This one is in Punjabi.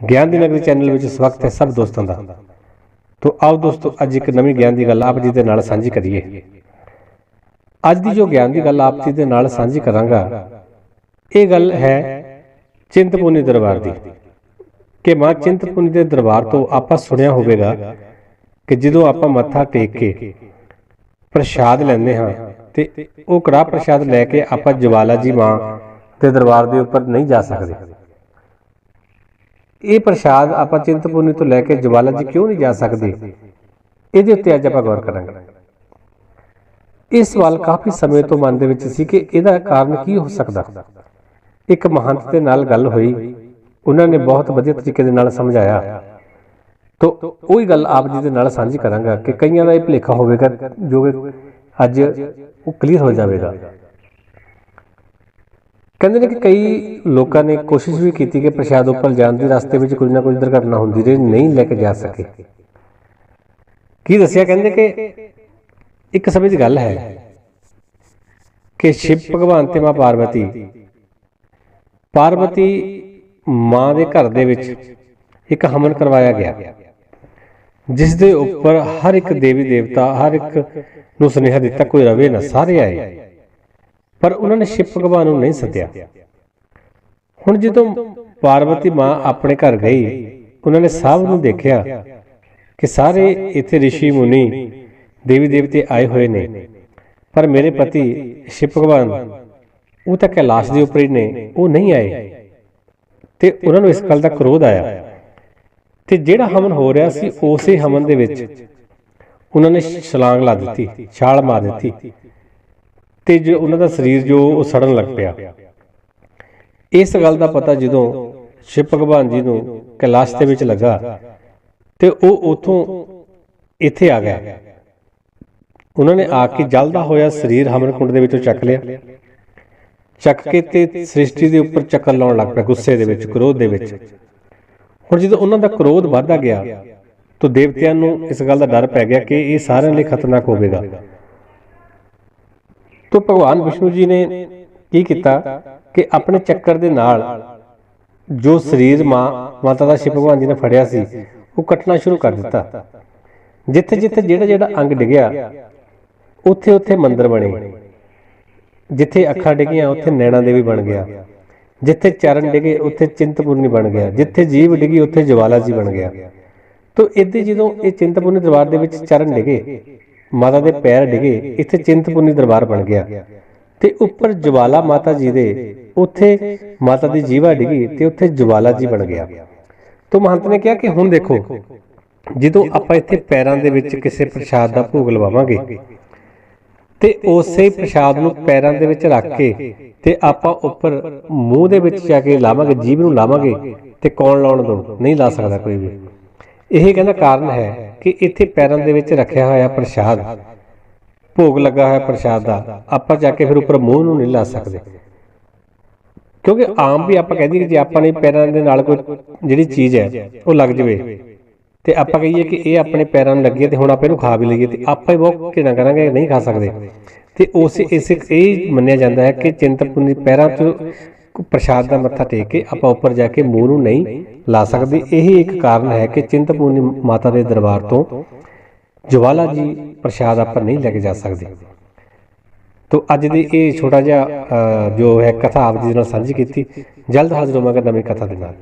ਗਿਆਨ ਦੀ ਨਗਰੀ ਚੈਨਲ ਵਿੱਚ ਸਵਾਗਤ ਹੈ ਸਭ ਦੋਸਤਾਂ ਦਾ। ਤੋਂ ਆਓ ਦੋਸਤੋ, ਅੱਜ ਇੱਕ ਨਵੀਂ ਗਿਆਨ ਦੀ ਗੱਲ ਆਪ ਜੀ ਦੇ ਨਾਲ ਸਾਂਝੀ ਕਰੀਏ। ਅੱਜ ਦੀ ਜੋ ਗਿਆਨ ਦੀ ਗੱਲ ਆਪ ਜੀ ਦੇ ਨਾਲ ਸਾਂਝੀ ਕਰਾਂਗਾ, ਇਹ ਗੱਲ ਹੈ ਚਿੰਤਪੁਰਨੀ ਦਰਬਾਰ ਦੀ। ਕਿ ਮਾਂ ਚਿੰਤਪੁਰਨੀ ਦੇ ਦਰਬਾਰ ਤੋਂ ਆਪਾਂ ਸੁਣਿਆ ਹੋਵੇਗਾ ਕਿ ਜਦੋਂ ਆਪਾਂ ਮੱਥਾ ਟੇਕ ਕੇ ਪ੍ਰਸ਼ਾਦ ਲੈਂਦੇ ਹਾਂ ਤੇ ਉਹ ਕੜਾ ਪ੍ਰਸ਼ਾਦ ਲੈ ਕੇ ਆਪਾਂ ਜਵਾਲਾ ਜੀ ਮਾਂ ਦੇ ਦਰਬਾਰ ਦੇ ਉੱਪਰ ਨਹੀਂ ਜਾ ਸਕਦੇ। ਇਹ ਪ੍ਰਸ਼ਾਦ ਆਪਾਂ ਚਿੰਤਪੁਰਨੀ ਤੋਂ ਲੈ ਕੇ ਜਵਾਲਾ ਜੀ ਕਿਉਂ ਨਹੀਂ ਜਾ ਸਕਦੇ? ਇਹਦੇ ਉੱਤੇ ਅੱਜ ਆਪਾਂ ਗੌਰ ਕਰਾਂਗੇ। ਇਹ ਸਵਾਲ ਕਾਫੀ ਸਮੇਂ ਤੋਂ ਮਨ ਦੇ ਵਿੱਚ ਸੀ ਕਿ ਇਹਦਾ ਕਾਰਨ ਕੀ ਹੋ ਸਕਦਾ? ਇੱਕ ਮਹੰਤ ਦੇ ਨਾਲ ਗੱਲ ਹੋਈ। ਉਹਨਾਂ ਨੇ ਬਹੁਤ ਵਧੀਆ ਤਰੀਕੇ ਦੇ ਨਾਲ ਸਮਝਾਇਆ। ਤੋ ਉਹੀ ਗੱਲ ਆਪ ਜੀ ਦੇ ਨਾਲ ਸਾਂਝੀ ਕਰਾਂਗਾ ਕਿ ਕਈਆਂ ਦਾ ਇਹ ਭੁਲੇਖਾ ਹੋਵੇਗਾ ਜੋ ਕਿ ਅੱਜ ਉਹ ਕਲੀਅਰ ਹੋ ਜਾਵੇਗਾ। ਕਹਿੰਦੇ ਨੇ ਕਿ ਕਈ ਲੋਕਾਂ ਨੇ ਕੋਸ਼ਿਸ਼ ਵੀ ਕੀਤੀ ਕਿ ਪ੍ਰਸ਼ਾਦ ਉੱਪਰ ਜਾਣ ਦੇ ਰਸਤੇ ਵਿੱਚ ਕੁਝ ਨਾ ਕੁਝ ਦੁਰਘਟਨਾ ਹੁੰਦੀ ਰਹੀ, ਨਹੀਂ ਲੈ ਕੇ ਜਾ ਸਕੇ। ਕੀ ਦੱਸਿਆ ਕਹਿੰਦੇ ਕਿ ਇੱਕ ਸਮੇਂ ਦੀ ਗੱਲ ਹੈ ਕਿ ਸ਼ਿਵ ਭਗਵਾਨ ਤੇ ਮਾਂ ਪਾਰਵਤੀ ਪਾਰਵਤੀ ਮਾਂ ਦੇ ਘਰ ਦੇ ਵਿੱਚ ਇੱਕ ਹਮਨ ਕਰਵਾਇਆ ਗਿਆ, ਜਿਸ ਦੇ ਉੱਪਰ ਹਰ ਇੱਕ ਦੇਵੀ ਦੇਵਤਾ ਹਰ ਇੱਕ ਨੂੰ ਸੁਨੇਹਾ ਦਿੱਤਾ, ਕੋਈ ਰਵੇ ਨਾ, ਸਾਰੇ ਆਏ। ਪਰ ਉਹਨਾਂ ਨੇ ਸ਼ਿਵ ਭਗਵਾਨ ਨੂੰ ਨਹੀਂ ਸੱਦਿਆ। ਹੁਣ ਜਦੋਂ ਪਾਰਵਤੀ ਮਾਂ ਆਪਣੇ ਘਰ ਗਈ, ਉਹਨਾਂ ਨੇ ਸਭ ਨੂੰ ਦੇਖਿਆ ਕਿ ਸਾਰੇ ਇੱਥੇ ઋષਿ ਮੁਨੀ, ਦੇਵੀ ਦੇਵਤੇ ਆਏ ਹੋਏ ਨੇ। ਪਰ ਮੇਰੇ ਪਤੀ ਸ਼ਿਵ ਭਗਵਾਨ, ਉਹ ਤਾਂ ਕੈਲਾਸ਼ ਦੇ ਉੱਪਰ ਹੀ ਨੇ, ਉਹ ਨਹੀਂ ਆਏ। ਤੇ ਉਹਨਾਂ ਨੂੰ ਇਸ ਗੱਲ ਦਾ ਕ੍ਰੋਧ ਆਇਆ। ਤੇ ਜਿਹੜਾ ਹਵਨ ਹੋ ਰਿਹਾ ਸੀ, ਉਸੇ ਹਵਨ ਦੇ ਵਿੱਚ ਉਹਨਾਂ ਨੇ ਛਲਾਂਗ ਲਾ ਦਿੱਤੀ, ਛਾਲ ਮਾਰ ਦਿੱਤੀ। ਤੇ ਜੋ ਉਹਨਾਂ ਦਾ ਸਰੀਰ ਜੋ ਉਹ ਸੜਨ ਲੱਗ ਪਿਆ। ਇਸ ਗੱਲ ਦਾ ਪਤਾ ਜਦੋਂ ਸ਼ਿਵ ਭਗਵਾਨ ਜੀ ਨੂੰ ਕੈਲਾਸ਼ ਦੇ ਵਿੱਚ ਲੱਗਾ, ਤੇ ਉਹ ਉਥੋਂ ਇੱਥੇ ਆ ਗਏ ਉਹਨਾਂ ਨੇ ਆ ਕੇ ਜਲਦਾ ਹੋਇਆ ਸਰੀਰ ਹਮਨਕੁੰਡ ਦੇ ਵਿੱਚੋਂ ਚੱਕ ਲਿਆ। ਚੱਕ ਕੇ ਤੇ ਸ੍ਰਿਸ਼ਟੀ ਦੇ ਉੱਪਰ ਚੱਕਰ ਲਾਉਣ ਲੱਗ ਪਿਆ ਗੁੱਸੇ ਦੇ ਵਿੱਚ, ਕ੍ਰੋਧ ਦੇ ਵਿੱਚ। ਹੁਣ ਜਦੋਂ ਉਹਨਾਂ ਦਾ ਕ੍ਰੋਧ ਵੱਧਦਾ ਗਿਆ, ਤਾਂ ਦੇਵਤਿਆਂ ਨੂੰ ਇਸ ਗੱਲ ਦਾ ਡਰ ਪੈ ਗਿਆ ਕਿ ਇਹ ਸਾਰਿਆਂ ਲਈ ਖਤਰਨਾਕ ਹੋਵੇਗਾ। ਤਾਂ ਭਗਵਾਨ ਵਿਸ਼ਨੂੰ ਜੀ ਨੇ ਕੀ ਕੀਤਾ ਕਿ ਆਪਣੇ ਚੱਕਰ ਦੇ ਨਾਲ ਜੋ ਸਰੀਰ ਮਾਂ, ਮਾਤਾ ਦਾ ਸ਼ਿਵ ਭਗਵਾਨ ਜੀ ਨੇ ਫੜਿਆ ਸੀ, ਉਹ ਕੱਟਣਾ ਸ਼ੁਰੂ ਕਰ ਦਿੱਤਾ। ਜਿੱਥੇ ਜਿੱਥੇ ਜਿਹੜਾ ਜਿਹੜਾ ਅੰਗ ਡਿੱਗਿਆ, ਉੱਥੇ ਉੱਥੇ ਮੰਦਰ ਬਣੇ। ਜਿੱਥੇ ਅੱਖਾਂ ਡਿੱਗੀਆਂ, ਉੱਥੇ ਨੈਣਾ ਦੇਵੀ ਬਣ ਗਿਆ। ਜਿੱਥੇ ਚਰਨ ਡਿੱਗੇ, ਉੱਥੇ ਚਿੰਤਪੁਰਨੀ ਬਣ ਗਿਆ। ਜਿੱਥੇ ਜੀਵ ਡਿੱਗੀ, ਉੱਥੇ ਜਵਾਲਾ ਜੀ ਬਣ ਗਿਆ। ਤੋ ਇੱਥੇ ਜਦੋਂ ਇਹ ਚਿੰਤਪੁਰਨੀ ਦਰਬਾਰ ਦੇ ਵਿੱਚ ਚਰਨ ਡਿੱਗੇ ਮਾਤਾ ਦੇ ਪੈਰ ਡਿੱਗੇ, ਇੱਥੇ ਚਿੰਤਪੁਰਨੀ ਦਰਬਾਰ ਬਣ ਗਿਆ। ਤੇ ਉੱਪਰ ਜਵਾਲਾ ਮਾਤਾ ਜੀ ਦੇ, ਉੱਥੇ ਮਾਤਾ ਦੀ ਜੀਵਾ ਡਿੱਗੀ ਤੇ ਉੱਥੇ ਜਵਾਲਾ ਜੀ ਬਣ ਗਿਆ। ਤੋ ਮਹੰਤ ਨੇ ਕਿਹਾ ਕਿ ਹੁਣ ਦੇਖੋ, ਜਦੋਂ ਆਪਾਂ ਇੱਥੇ ਪੈਰਾਂ ਦੇ ਵਿੱਚ ਕਿਸੇ ਪ੍ਰਸ਼ਾਦ ਦਾ ਭੋਗ ਲਵਾਵਾਂਗੇ, ਤੇ ਉਸੇ ਪ੍ਰਸ਼ਾਦ ਨੂੰ ਪੈਰਾਂ ਦੇ ਵਿੱਚ ਰੱਖ ਕੇ ਤੇ ਆਪਾਂ ਉੱਪਰ ਮੂੰਹ ਦੇ ਵਿੱਚ ਜਾ ਕੇ ਲਾਵਾਂਗੇ, ਜੀਭ ਨੂੰ ਲਾਵਾਂਗੇ ਤੇ ਕੌਣ ਲਾਉਣ ਦੋ ਨਹੀਂ ਲਾ ਸਕਦਾ ਕੋਈ ਵੀ। ਇਹ ਕਹਿੰਦਾ ਕਾਰਨ ਹੈ ਕਿ ਇੱਥੇ ਪੈਰਾਂ ਦੇ ਵਿੱਚ ਰੱਖਿਆ ਹੋਇਆ ਪ੍ਰਸ਼ਾਦ, ਭੋਗ ਲੱਗਾ ਹੋਇਆ ਪ੍ਰਸ਼ਾਦ ਦਾ, ਆਪਾਂ ਜਾ ਕੇ ਫਿਰ ਉੱਪਰ ਮੂੰਹ ਨੂੰ ਨਹੀਂ ਲਾ ਸਕਦੇ। ਕਿਉਂਕਿ ਆਮ ਵੀ ਆਪਾਂ ਕਹਿੰਦੇ ਕਿ ਜੇ ਆਪਾਂ ਨੇ ਪੈਰਾਂ ਦੇ ਨਾਲ ਕੋਈ ਜਿਹੜੀ ਚੀਜ਼ ਹੈ, ਉਹ ਲੱਗ ਜਵੇ। ਤੇ ਆਪਾਂ ਕਹੀਏ ਕਿ ਇਹ ਆਪਣੇ ਪੈਰਾਂ ਨੂੰ ਲੱਗੀ ਤੇ ਹੁਣ ਆਪਾਂ ਇਹਨੂੰ ਖਾ ਵੀ ਲਈਏ ਤੇ ਆਪਾਂ ਹੀ ਬਹੁਤ ਘਿਣਾ ਕਰਾਂਗੇ, ਨਹੀਂ ਖਾ ਸਕਦੇ। ਤੇ ਉਸ ਇਸੇ ਇਹ ਮੰਨਿਆ ਜਾਂਦਾ ਹੈ ਕਿ ਚਿੰਤਪੁਰਨੀ ਪੈਰਾਂ 'ਚ ਪ੍ਰਸ਼ਾਦ ਦਾ ਮੱਥਾ ਟੇਕ ਕੇ ਆਪਾਂ ਉੱਪਰ ਜਾ ਕੇ ਮੂੰਹ ਨੂੰ ਨਹੀਂ ਲਾ ਸਕਦੇ। ਇਹ ਇੱਕ ਕਾਰਨ ਹੈ ਕਿ ਚਿੰਤਪੂਰਨੀ ਮਾਤਾ ਦੇ ਦਰਬਾਰ ਤੋਂ ਜਵਾਲਾ ਜੀ ਪ੍ਰਸ਼ਾਦ ਆਪਾਂ ਨਹੀਂ ਲੈ ਕੇ ਜਾ ਸਕਦੇ। ਤੋ ਅੱਜ ਦੀ ਇਹ ਛੋਟਾ ਜਿਹਾ ਜੋ ਹੈ ਕਥਾ ਆਪ ਜੀ ਨਾਲ ਸਾਂਝੀ ਕੀਤੀ। ਜਲਦ ਹਾਜ਼ਰ ਹੋਵਾਂਗਾ ਨਵੀਂ ਕਥਾ ਦੇ ਨਾਲ।